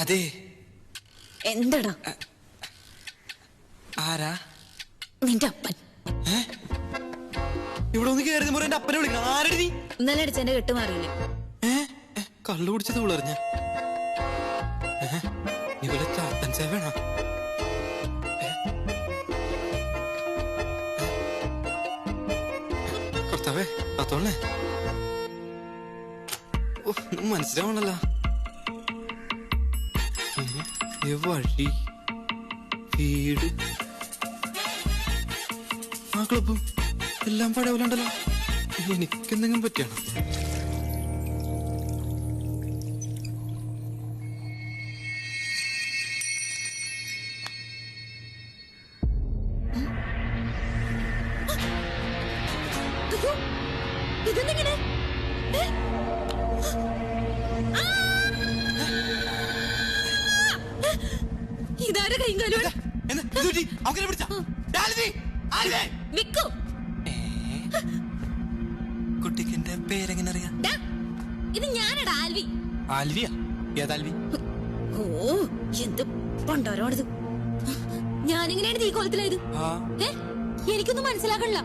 അതെ. എന്താടാ? ആരാ? നിന്റെ അപ്പൻ. ഇവിടെ ഒന്ന് കയറി മുറി എന്റെ അപ്പനെ വിളിക്കണം. ആരടി നീ? ഇന്നലെ അടിച്ച എന്റെ കെട്ട് മാറിയില്ലേ? കള്ളു കുടിച്ചത് വിളറിഞ്ഞ വല്ല ചാത്തൻ സേവണ കർത്താവേ ഒന്നും മനസ്സിലാവണല്ലോ. ഈ വഴി വീട് ആ ക്ലബും എല്ലാം പടവലുണ്ടല്ലോ. എനിക്കെന്തെങ്കിലും പറ്റിയാണോ? ഇതെന്തിങ്ങനെ? ഇതാരുടെ കൈയും കാലും? അവനെ പിടിച്ചാ? കുട്ടിക്ക് എന്റെ പേരെങ്ങനെ അറിയാം? ഇത് ഞാനടാ ആൽവി. ആൽവിയാ? ഏതാൽവി ഓ എന്ത് പണ്ടാരോണിത്. ഞാനെങ്ങനെയാണ് ഈ കോലത്തിലായത്. എനിക്കൊന്നും മനസ്സിലാക്കണില്ല.